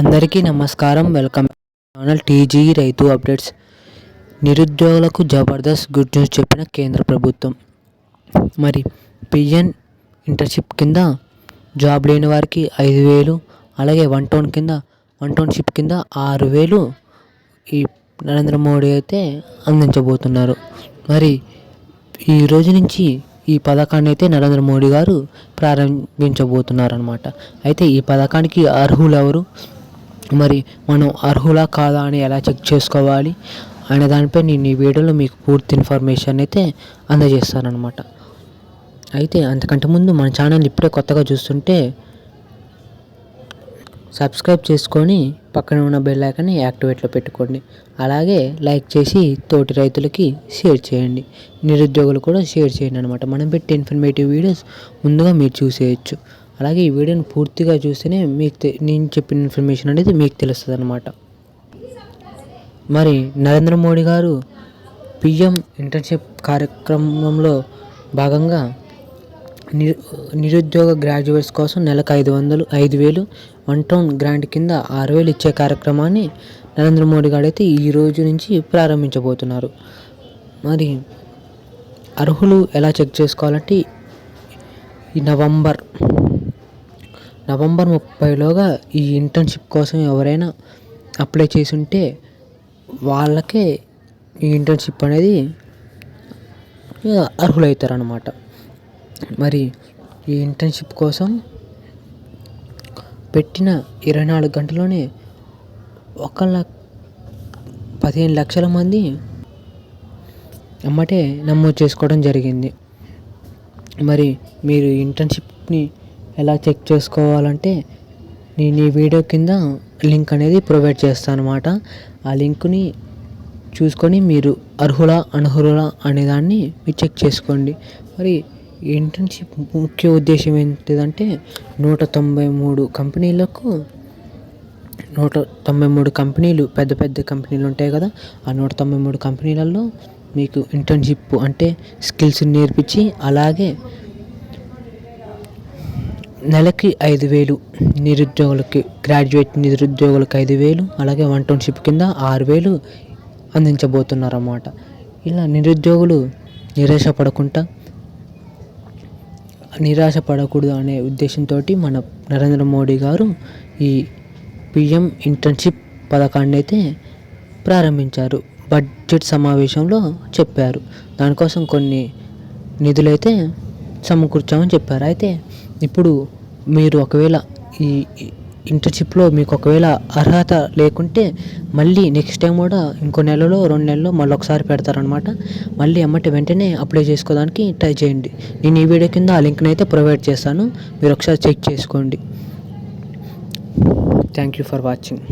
అందరికీ నమస్కారం. Welcome channel TG రైతు అప్డేట్స్. నిరుద్యోగులకు జబర్దస్త్ గుడ్ న్యూస్ చెప్పిన కేంద్ర ప్రభుత్వం. మరి పిఎన్ ఇంటర్షిప్ కింద జాబ్ లేని వారికి ఐదు వేలు అలాగే వన్ టౌన్ కింద వన్ టౌన్షిప్ కింద ఆరు వేలు ఈ నరేంద్ర మోడీ అయితే అందించబోతున్నారు. మరి ఈ రోజు నుంచి ఈ పథకాన్ని అయితే నరేంద్ర మోడీ గారు ప్రారంభించబోతున్నారు అనమాట అయితే ఈ పథకానికి అర్హులు ఎవరు మరి మనం అర్హులా కాదా అని ఎలా చెక్ చేసుకోవాలి అనే దానిపై నేను ఈ వీడియోలో మీకు పూర్తి ఇన్ఫర్మేషన్ అయితే అందజేస్తానమాట అయితే అంతకంటే ముందు మన ఛానల్ ఇప్పుడే కొత్తగా చూస్తుంటే సబ్స్క్రైబ్ చేసుకొని పక్కన ఉన్న బెల్ ఐకాన్ని యాక్టివేట్లో పెట్టుకోండి. అలాగే లైక్ చేసి తోటి రైతులకి షేర్ చేయండి. నిరుద్యోగులు కూడా షేర్ చేయండి అనమాట మనం పెట్టే ఇన్ఫర్మేటివ్ వీడియోస్ ముందుగా మీరు చూసేయచ్చు. అలాగే ఈ వీడియోని పూర్తిగా చూస్తేనే మీకు నేను చెప్పిన ఇన్ఫర్మేషన్ అనేది మీకు తెలుస్తుంది అనమాట మరి నరేంద్ర మోడీ గారు పిఎం ఇంటర్న్షిప్ కార్యక్రమంలో భాగంగా నిరుద్యోగ గ్రాడ్యుయేట్స్ కోసం నెలకు ఐదు వందలు ఐదు వేలు వన్ టౌన్ గ్రాంట్ కింద ఆరు వేలు ఇచ్చే కార్యక్రమాన్ని నరేంద్ర మోడీ గారు అయితే ఈ రోజు నుంచి ప్రారంభించబోతున్నారు. మరి అర్హులు ఎలా చెక్ చేసుకోవాలంటే ఈ నవంబర్ నవంబర్ ముప్పైలోగా ఈ ఇంటర్న్షిప్ కోసం ఎవరైనా అప్లై చేసి ఉంటే వాళ్ళకే ఈ ఇంటర్న్షిప్ అనేది అర్హులవుతారనమాట మరి ఈ ఇంటర్న్షిప్ కోసం పెట్టిన ఇరవై నాలుగు గంటలోనే ఒక పదిహేను లక్షల మంది అమ్మటే నమోదు చేసుకోవడం జరిగింది. మరి మీరు ఇంటర్న్షిప్ని ఎలా చెక్ చేసుకోవాలంటే నేను ఈ వీడియో కింద లింక్ అనేది ప్రొవైడ్ చేస్తాను అనమాట ఆ లింక్ని చూసుకొని మీరు అర్హులా అనర్హులా అనేదాన్ని మీరు చెక్ చేసుకోండి. మరి ఇంటర్న్షిప్ ముఖ్య ఉద్దేశం ఏంటిదంటే నూట తొంభై మూడు కంపెనీలకు నూట తొంభై మూడు కంపెనీలు పెద్ద పెద్ద కంపెనీలు ఉంటాయి కదా ఆ నూట తొంభై మూడు కంపెనీలలో మీకు ఇంటర్న్షిప్ అంటే స్కిల్స్ నేర్పించి అలాగే నెలకి ఐదు వేలు నిరుద్యోగులకి గ్రాడ్యుయేట్ నిరుద్యోగులకు ఐదు వేలు అలాగే వన్ టౌన్షిప్ కింద ఆరు వేలు అందించబోతున్నారు అన్నమాట ఇలా నిరుద్యోగులు నిరాశ పడకుండా నిరాశ పడకూడదు అనే ఉద్దేశంతో మన నరేంద్ర మోడీ గారు ఈ పిఎం ఇంటర్న్షిప్ పథకాన్ని అయితే ప్రారంభించారు. బడ్జెట్ సమావేశంలో చెప్పారు. దానికోసం కొన్ని నిధులైతే సమకూర్చామని చెప్పారు. అయితే ఇప్పుడు మీరు ఒకవేళ ఈ ఇంటర్న్షిప్లో మీకు ఒకవేళ అర్హత లేకుంటే మళ్ళీ నెక్స్ట్ టైం కూడా ఇంకో నెలలో రెండు నెలలో మళ్ళీ ఒకసారి పెడతారనమాట మళ్ళీ అమ్మటి వెంటనే అప్లై చేసుకోవడానికి ట్రై చేయండి. నేను ఈ వీడియో కింద ఆ లింక్ని అయితే ప్రొవైడ్ చేస్తాను. మీరు ఒకసారి చెక్ చేసుకోండి. Thank you for watching